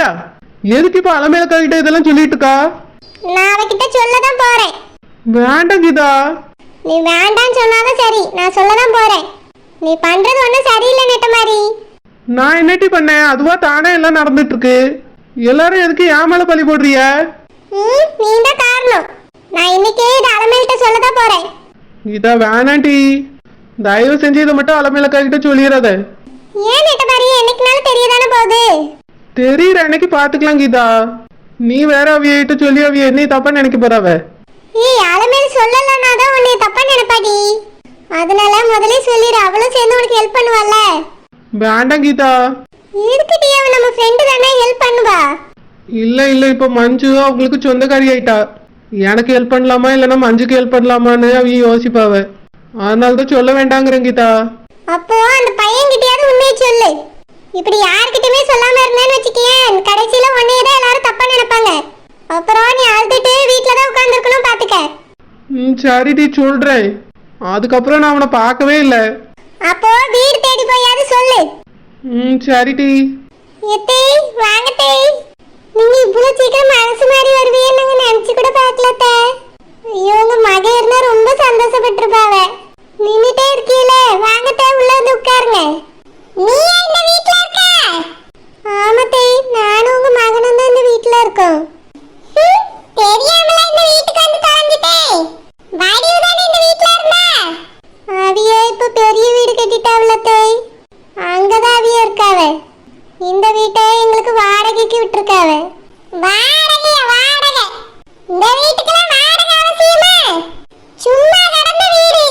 கீதா எதுக்கு இப்ப அலமேலக்கா கிட்ட இதெல்லாம் சொல்லிட்டு இருக்கா நான் அவகிட்ட சொல்ல தான் போறேன். வேண்டாம் கீதா. நீ வேண்டாம்னு சொன்னாலும் சரி நான் சொல்ல தான் போறேன். நீ பண்றது ஒன்றும் சரியில்லை நெட்ட மாதிரி நான் என்னட்டி பண்ணேன்? அதுவா தானே எல்லாம் நடந்துட்டு இருக்கு எல்லாரும் எதுக்கு என் மேல பழி போடுறிய ம் நீ தான் காரணம். நான் இன்னைக்கே இது அலமேல்கிட்ட சொல்ல தான் போறேன். கீதா வேணாண்டி. தயவு செஞ்சு இதை மட்டும் அலமேலக்கா கிட்ட சொல்லிடாத ஏன் நெட்ட மாதிரி என்னைக்குனாலும் தெரியதானே போகுது. தெரியற அன்னைக்கு பாத்துக்கலாம் கீதா. நீ வேற அவிய கிட்ட சொல்லி அவிய என்னை தப்பா நினைக்க போறாவ? ஏய் அலமேல் சொல்லலன்னா தான் உன்னை தப்பா நினைப்பாடி. அதனால முதல்ல சொல்லிடு அவளும் சேர்ந்து உனக்கு ஹெல்ப் பண்ணுவாள்ல. வேண்டாம் கீதா. எதுக்கிட்டே அவன் நம்ம ஃப்ரெண்டு தானே ஹெல்ப் பண்ணுவா. இல்ல இல்ல இப்ப மஞ்சு அவங்களுக்கு சொந்தக்காரி ஆயிட்டா. எனக்கு ஹெல்ப் பண்ணலாமா இல்லைன்னா மஞ்சுக்கு ஹெல்ப் பண்ணலாமான்னு அவிய யோசிப்பாவ. அதனால தான் சொல்ல வேண்டாங்கிறேன் கீதா. அப்போ அந்த பையன் கிட்டயாவது உண்மையை சொல்லு. இப்படி யார்கிட்டயுமே சொல்லாம இருந்தேன்னு வச்சுக்கேன் கடைசியில உன்னையே தான் எல்லாரும் தப்பா நினைப்பாங்க. அப்புறம் நீ அழுதுட்டு வீட்ல தான் உட்காந்துருக்கணும் பாத்துக்க. ம் சரிடி சொல்றேன். அதுக்கப்புறம் நான் அவனை பார்க்கவே இல்லை. அப்போ வீடு தேடி போயாவது சொல்லு. ம் சரிடி எத்தே வாங்கத்தே நீங்க இவ்வளவு சீக்கிரம் மனசு மாறி வருவீன்னு நாங்க நினைச்சு கூட பார்க்கல அத்தை. ஐயோ உங்க இருந்தா ரொம்ப சந்தோஷப்பட்டிருப்பாவ. நின்னுட்டே இருக்கீல வாங்கத்தே உள்ள வந்து உட்காருங்க. நீ இந்த வீட்ல இருக்க? ஆமாத்தே நானும் உங்க மகனும் தான் இந்த வீட்ல இருக்கோம் ஹம், தெரியாமல இந்த வீட்டுக்கு வந்து தொலைஞ்சிட்டேன் வடிவு தானே இந்த வீட்ல இருந்தா அவிய இப்ப பெரிய வீடு கட்டிட்டாவல தேய் அங்கதான் அவிய இருக்காவ இந்த வீட்டை எங்களுக்கு வாடகைக்கு விட்டுருக்காவ வாடகையா வாடகை இந்த வீட்டுக்கெல்லாம் வாடகை அவசியமா சும்மா கடந்த வீடு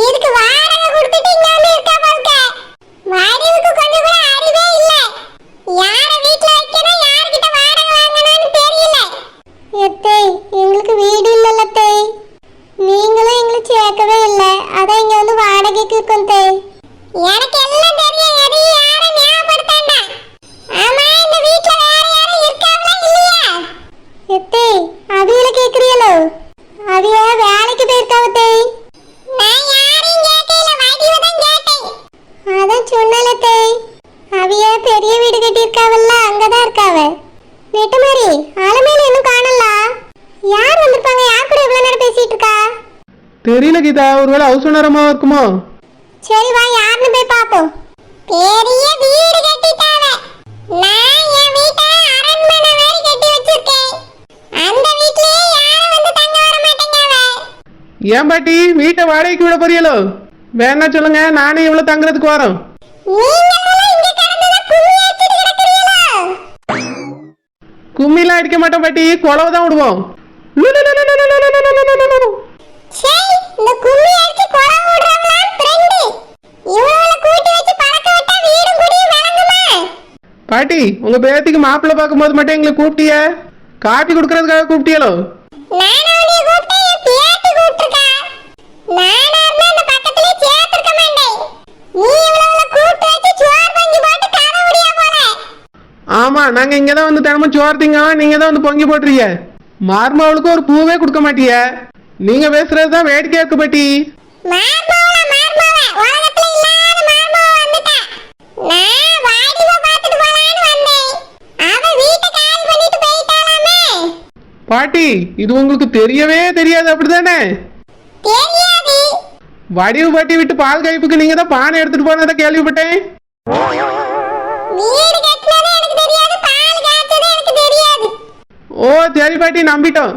இதுக்கு வாடகை கொடுத்துட்டு இங்க வந்து இருக்கா போல்க வடிவுக்கு கொஞ்சம் கூட அறிவே இல்ல யார வீட்ல வைக்கணும் யார்கிட்ட வாடகை வாங்கணும்னு தெரியல எத்தே எங்களுக்கு வீடு இல்லல்ல தேய் நீங்களும் எங்களை சேர்க்கவே இல்லை அதான் இங்க வந்து வாடகைக்கு இருக்கோம் தேய் எனக்கு எல்லாம் தெரியும் எதையும் யாரும் ஞாபகப்படுத்தாண்டா ஆமா இந்த வீட்ல வேற யாரும் இருக்காங்களா இல்லையா எத்தே அவியல கேக்குறீங்களோ அவிய வேலைக்கு போயிருக்காவ தேய் நான் யாரையும் கேட்கல வடிவ தான் கேட்டேன் அதான் சொன்னல தேய் அவிய பெரிய வீடு கட்டியிருக்காவல்ல அங்கதான் இருக்காவ நெட்டு மாதிரி ஆலமேல இன்னும் காணல யார் வந்திருப்பாங்க யார் கூட இவ்வளவு நேரம் பேசிட்டு இருக்கா தெரியல கீதா ஒருவேளை ஹவுஸ் ஓனரமா இருக்குமோ? சரி வா யாருன்னு போய் பாப்போம் பெரிய வீடு கட்டிட்டாவ. நான் என் வீட்டை அரண்மனை மாதிரி கட்டி வச்சிருக்கேன். அந்த வீட்லயே யாரும் வந்து தங்க வர மாட்டேங்காவ ஏன் பாட்டி வீட்டை வாடகைக்கு விட போறீங்களோ? வேணா சொல்லுங்க நானே இவ்வளவு தங்குறதுக்கு வரோம். கும்மிலாம் அடிக்க மாட்டோம் பாட்டி குழவை தான் விடுவோம். பாட்டி உங்க பேத்திக்கு மாப்பிள்ளை பார்க்கும்போது மட்டும் எங்களை கூப்பிட்டிய? காப்பி கொடுக்கறதுக்காக கூப்பிட்டியலோ. ஆமா நாங்க இங்க தான் வந்து தினமும் சோறு திங்க நீங்க தான் வந்து பொங்கி போட்டுறீங்க மார்மாவளுக்கு ஒரு பூவே கொடுக்க மாட்டிய. நீங்க பேசுறது தான் வேடிக்கையா இருக்கு பாட்டி. மார்மவளா, மார்மவ. உலகத்துல இல்லாத மார்மவ வந்துட்டா. நான் வாடிவ பார்த்துட்டு போலான்னு வந்தேன். அவ வீட்டை காலி பண்ணிட்டு போயிட்டாளாமே. பாட்டி இது உங்களுக்கு தெரியவே தெரியாது அப்படிதானே? தெரியாது. வடிவு பாட்டி விட்டு பால் கைப்புக்கு நீங்க தான் பானை எடுத்துட்டு போனதை கேள்விப்பட்டேன். ஓ சரி பாட்டி நம்பிட்டோம்.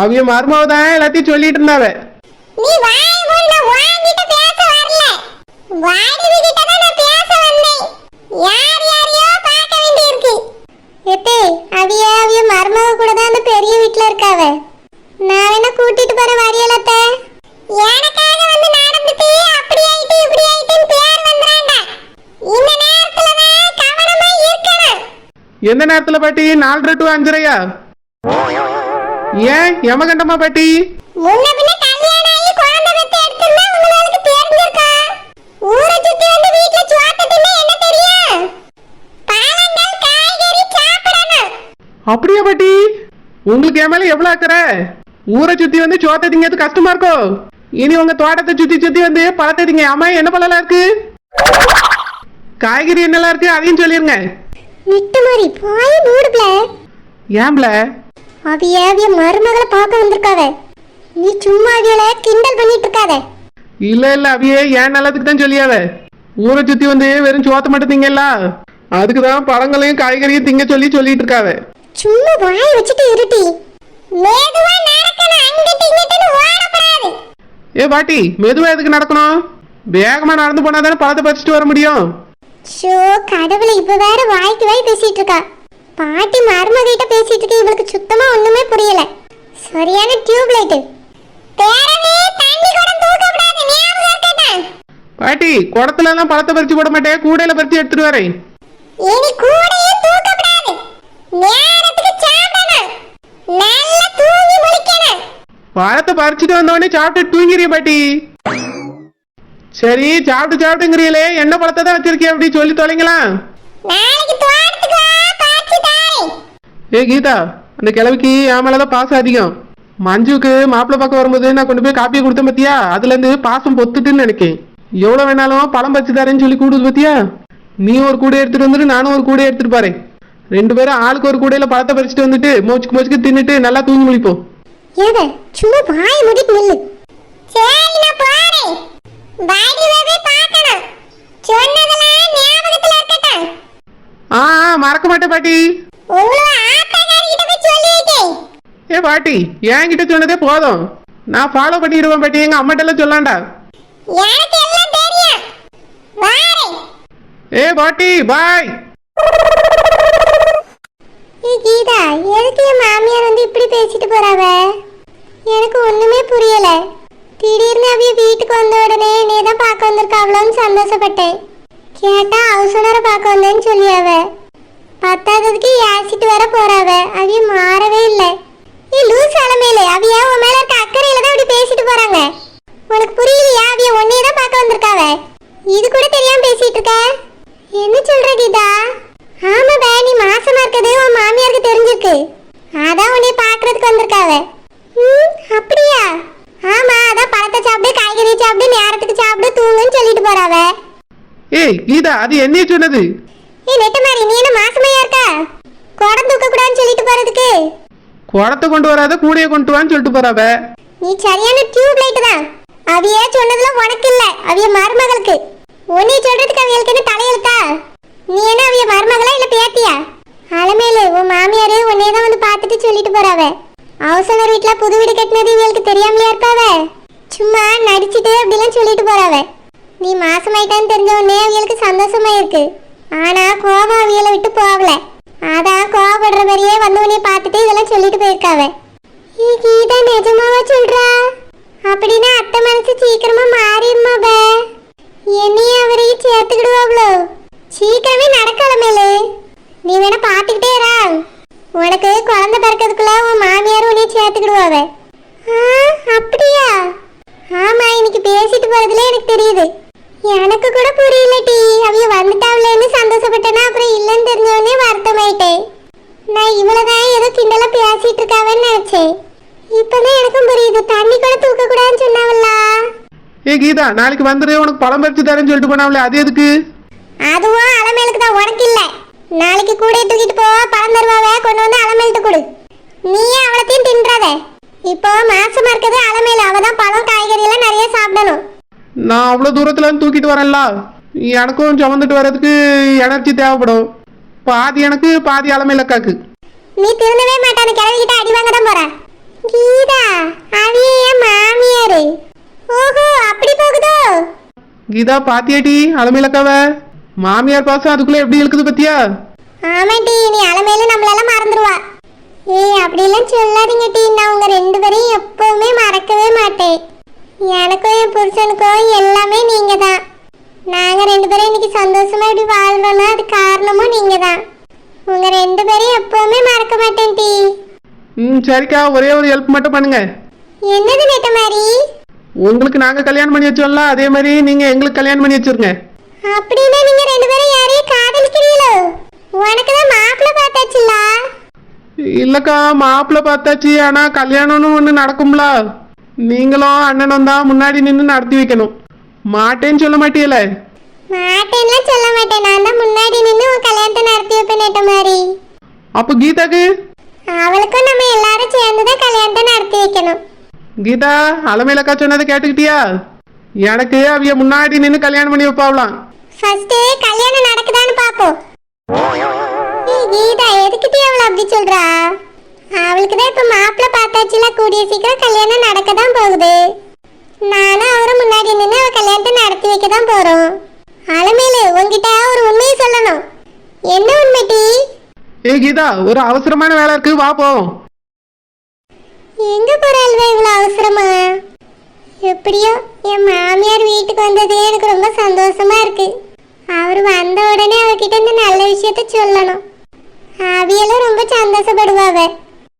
அவிய மருமாவை தான் எல்லாத்தையும் சொல்லிட்டு இருந்தாவ. நீ வாய மூடு, நான் உன்கிட்ட பேச வரல. வாடிவிகிட்ட தான் நான் பேச வந்தேன். யார் யாரையோ பார்க்க வேண்டியிருக்கு. எத்தே, அவிய அவிய மருமக கூட தான் அந்த பெரிய வீட்ல இருக்காவ. நான் வேணா கூட்டிட்டு போறேன் வரியலத்த. எனக்காக வந்து நடந்துட்டு அப்படி ஆயிட்டு இப்படி ஆயிட்டுன்னு பேர் வந்துறான்டா. இந்த நேரத்துல தான் கவனமா இருக்கணும். எந்த நேரத்துல பாட்டி? நாலரை டு அஞ்சரையா? ஏன்? யமகண்டமா பாட்டி. அப்படியா பாட்டி? உங்களுக்கு என் மேல எவ்வளவு அக்கறை? ஊரை சுத்தி வந்து சோத்தை திங்கிறது கஷ்டமா இருக்கோ? இனி உங்க தோட்டத்தை சுத்தி சுத்தி வந்து பழத்தை திங்க. அம்மா என்ன பழம்லாம் இருக்கு? காய்கறி என்னெல்லாம் இருக்கு? அதையும் சொல்லிருங்க. விட்டு மாதிரி. பாய் மூடுப்ல. ஏம்ல அவிய அவிய மருமகளை பார்க்க வந்திருக்காவ. நீ சும்மா அவியல கிண்டல் பண்ணிட்டு இருக்காத இல்ல இல்ல அவியே ஏன் நல்லதுக்கு தான் சொல்லியாவ? ஊரை சுத்தி வந்து வெறும் சோத்த மட்டும் திங்கல அதுக்கு தான் பழங்களையும் காய்கறியும் திங்க சொல்லி சொல்லிட்டு இருக்காவ சும்மா வாய் வச்சுட்டு இருட்டி. மேதுவா நடக்கணும். அங்கிட்டு இங்கிட்டு ஓடக்கூடாது ஏ பாட்டி மெதுவா எதுக்கு நடக்கணும்? வேகமா நடந்து போனா தானே பழத்தை பறிச்சுட்டு வர முடியும். ஷோ கடவுளை இப்ப வேற வாய்க்கு வாய் பேசிட்டு இருக்கா பாட்டி மருமகிட்ட பேசிட்டு இருக்க இவளுக்கு சுத்தமா ஒண்ணுமே புரியல. சரியான டியூப் லைட் பாட்டி குடத்துல எல்லாம் பழத்தை பறிச்சு போட மாட்டேன் கூடையில பறிச்சு எடுத்துட்டு வரேன். இனி கூடையே தூக்க கூடாது நேரத்துக்கு சாப்பிடணும். நல்லா தூங்கி முழிக்கணும். பழத்தை பறிச்சுட்டு வந்த உடனே சாப்பிட்டு தூங்கிறிய பாட்டி. சரி சாப்பிட்டு சாப்பிட்டுங்கிறீங்களே என்ன பழத்தை தான் வச்சிருக்கீங்க அப்படி சொல்லி தொலைங்களா? நாளைக்கு தோட்டத்துக்கு வா காட்சி தாரேன். ஏ கீதா அந்த கிழவிக்கு என் மேலதான் பாசம் அதிகம். மஞ்சுக்கு மாப்பிள்ளை பார்க்க வரும்போது நான் கொண்டு போய் காப்பியை கொடுத்தேன் பத்தியா? அதுல இருந்து பாசம் பொத்துட்டுன்னு நினைக்கேன். எவ்வளவு வேணாலும் பழம் பறிச்சு தரேன்னு சொல்லி கூடுது பத்தியா? நீ ஒரு கூடை எடுத்துட்டு வந்துட்டு நானும் ஒரு கூடை எடுத்துட்டு பாரு ரெண்டு பேரும் ஆளுக்கு ஒரு கூடையில பழத்தை பறிச்சுட்டு வந்துட்டு மோச்சுக்கு மோச்சுக்கு தின்னுட்டு நல்லா தூங்கி முழிப்போம். ஏவ சும்மா வாய் மூடிட்டு நில்லு. வடிவவே பார்க்கணும். சொன்னதெல்லாம் ஞாபகத்துல இருக்கட்டும். ஆ மறக்க மாட்டேன் பாட்டி. போய் சொல்லி வைக்கேன் ஏ பாட்டி என்கிட்ட சொன்னதே போதும். நான் ஃபாலோ பண்ணிடுவேன் பாட்டி எங்க அம்மாட்ட எல்லாம் சொல்லாண்டா. எனக்கு எல்லாம் தெரியும். வாரேன் ஏ பாட்டி பாய் ஏ கீதா எதுக்கு என் மாமியார் வந்து இப்படி பேசிட்டு போறாவ? எனக்கு ஒண்ணுமே புரியல. திடீர்னு அப்படியே வீட்டுக்கு வந்த உடனே நீ தான் பார்க்க வந்திருக்காவளோன்னு சந்தோஷப்பட்டேன். கேட்டா ஹவுஸ் ஓனரை பார்க்க வந்தேன்னு சொல்லியாவ. பத்தாததுக்கு ஏசிட்டு வர போறாவ அவிய மாறவே இல்லை ஏ லூஸ் அலமேலே அவிய உன் மேல இருக்க அக்கறையில தான் இப்படி பேசிட்டு போறாங்க உனக்கு புரியலையா அவிய உன்னையே தான் பார்க்க வந்திருக்காவ இது கூட தெரியாம பேசிட்டு இருக்க என்ன சொல்ற கீதா ஆமா பே நீ மாசமா இருக்கிறது உன் மாமியாருக்கு தெரிஞ்சிருக்கு அதான் உன்னை பாக்குறதுக்கு வந்திருக்காவ ம் அப்படியா ஆமா அதான் பழத்தை சாப்பிடு நேரத்துக்கு சாப்பிடு தூங்குன்னு சொல்லிட்டு போறாவ. ஏய் கீதா அது என்னைய சொன்னது? ஏ நெட்ட மாதிரி நீ என்ன மாசமையா இருக்கா? குடம் தூக்க கூடாதுன்னு சொல்லிட்டு போறதுக்கு. குடத்தை கொண்டு வராத கூடையை கொண்டு வான்னு சொல்லிட்டு போறாவ. நீ சரியான டியூப் லைட் தான். அவிய சொன்னதுல உனக்கு இல்ல அவிய மருமகளுக்கு. உன்னை சொல்றதுக்கு அவியலுக்கு என்ன தலையெழுத்தா நீ என்ன அவிய மருமகளா இல்ல பேத்தியா அலமேலு உன் மாமியாரு உன்னைய தான் வந்து பார்த்துட்டு சொல்லிட்டு போறாவ அவசர வீட்ல புது வீடு கட்டினது இவளுக்கு தெரியாமலையா இருக்காவ சும்மா நடிச்சிட்டு அப்படிலாம் சொல்லிட்டு போறாவ நீ மாசமாயிட்டான்னு தெரிஞ்ச உடனே அவியலுக்கு சந்தோஷமா இருக்கு ஆனா கோபம் அவியலை விட்டு போகல அதான் கோவப்படுற மாதிரியே வந்து உன்னைய பார்த்துட்டு இதெல்லாம் சொல்லிட்டு கீதா நிஜமாவா சொல்றா? அப்படின்னா அத்தை மனசு சீக்கிரமா மாறிடுமா பே? என்னையும் அவரையும் சேர்த்துக்கிடுவாங்களோ சீக்கிரமே நடக்கலமேலு நீ வேணா பாத்துக்கிட்டே இரா. உனக்கு குழந்தை பிறக்கிறதுக்குள்ள உன் மாமியார் உன்னையும் சேர்த்துக்கிடுவாவ. ஆ அப்படியா? ஆமா இன்னைக்கு பேசிட்டு போறதுல எனக்கு தெரியுது. எனக்கு கூட புரியல டி. அவிய வந்துட்டாவளேன்னு சந்தோஷப்பட்டேன்னா அப்புறம் இல்லைன்னு தெரிஞ்ச உடனே வருத்தமாயிட்டேன் நான் இவ்வளவுதான் ஏதோ கிண்டலா பேசிட்டு இருக்காவன்னு நினைச்சேன் இப்பதான் எனக்கும் புரியுது தண்ணி கூட தூக்க கூடாதுன்னு சொன்னாவல்ல ஏ கீதா நாளைக்கு வந்துரு உனக்கு பழம் பறிச்சு தரேன்னு சொல்லிட்டு போனாவளே அது எதுக்கு? அதுவும் அலமேலுக்கு தான் உனக்கு இல்ல. நாளைக்கு கூட தூக்கிட்டு போ பழம் தருவாவே கொண்டு வந்து அலமேலுக்கு கொடு. நீயே அவளத்தையும் தின்றாத. இப்போ மாசமா இருக்கிறது அலமேலு அவ தான் பழம் காய்கறி எல்லாம் நிறைய சாப்பிடணும். நான் அவ்வளோ தூரத்துல இருந்து தூக்கிட்டு வரேன்ல. எனக்கும் சுமந்துட்டு வர்றதுக்கு எனர்ஜி தேவைப்படும். பாதி எனக்கு பாதி அலமையிலக்காக்கு நீ திருந்தவே மாட்டான கிளவிக்கிட்ட அடி வாங்க தான் போற. கீதா அவிய என் மாமியாரு ஓஹோ அப்படி போகுதோ கீதா பாத்தியாட்டி அலமையிலக்காவ மாமியார் பாசம் அதுக்குள்ள எப்படி இழுக்குது பத்தியா? ஆமாட்டி நீ அலமேல நம்மளெல்லாம் மறந்துடுவா ஏய் அப்படிலாம் சொல்லாதீங்க டி. நான் உங்க ரெண்டு பேரையும் எப்பவுமே மறக்கவே மாட்டேன். எனக்கும் என் புருஷனுக்கும் எல்லாமே நீங்க தான் நாங்க ரெண்டு பேரும் இன்னைக்கு சந்தோஷமா இப்படி வாழ்றோம்னா அது காரணமும் நீங்க தான் உங்க ரெண்டு பேரையும் எப்பவுமே மறக்க மாட்டேன் டி. ம் சரிக்கா. ஒரே ஒரு ஹெல்ப் மட்டும் பண்ணுங்க. என்னது நெட்ட மாதிரி உங்களுக்கு நாங்க கல்யாணம் பண்ணி வச்சோம்ல அதே மாதிரி நீங்க எங்களுக்கு கல்யாணம் பண்ணி வச்சிருங்க. அப்படின்னா நீங்க ரெண்டு பேரும் யாரையும் காதலிக்கிறீங்களோ? உனக்கு தான் மாப்பிள்ளை பார்த்தாச்சுல்ல இல்லக்கா மாப்பிள்ளை பார்த்தாச்சு ஆனா கல்யாணம்னு ஒண்ணு நடக்கும்ல. நீங்களும் அண்ணனும் தான் முன்னாடி நின்று நடத்தி வைக்கணும். மாட்டேன்னு சொல்ல மாட்டீல மாட்டேன்லாம் சொல்ல மாட்டேன். நான் தான் முன்னாடி நின்று உன் கல்யாணத்தை நடத்தி வைப்பேன் மாதிரி. அப்போ கீதாக்கு? அவளுக்கும் நம்ம எல்லாரும் சேர்ந்து தான் கல்யாணத்தை நடத்தி வைக்கணும். கீதா அலமையிலக்கா சொன்னதை கேட்டுக்கிட்டியா? எனக்கு அவிய முன்னாடி நின்று கல்யாணம் பண்ணி வைப்பாவலாம் ஃபர்ஸ்ட் கல்யாணம் நடக்குதான்னு பாப்போம். கீதா எதுக்கிட்டே அவளை அப்படி சொல்றா? அவளுக்கு தான் இப்ப மாப்பிள்ளை பார்த்தாச்சுல கூடிய சீக்கிரம் கல்யாணம் நடக்க தான் போகுது. நானும் அவரும் முன்னாடி நின்று அவ கல்யாணத்தை நடத்தி வைக்க தான் போறோம். அலமேலு உன்கிட்ட ஒரு உண்மையை சொல்லணும். என்ன உண்மை டி? ஏய் கீதா ஒரு அவசரமான வேலை இருக்கு வா போவோம் எங்க போற இவ்வளவு அவசரமா? எப்படியோ என் மாமியார் வீட்டுக்கு வந்ததே எனக்கு ரொம்ப சந்தோஷமா இருக்கு. அவர் வந்த உடனே அவகிட்ட இந்த நல்ல விஷயத்த சொல்லணும். அவியெல்லாம் ரொம்ப சந்தோஷப்படுவாவே.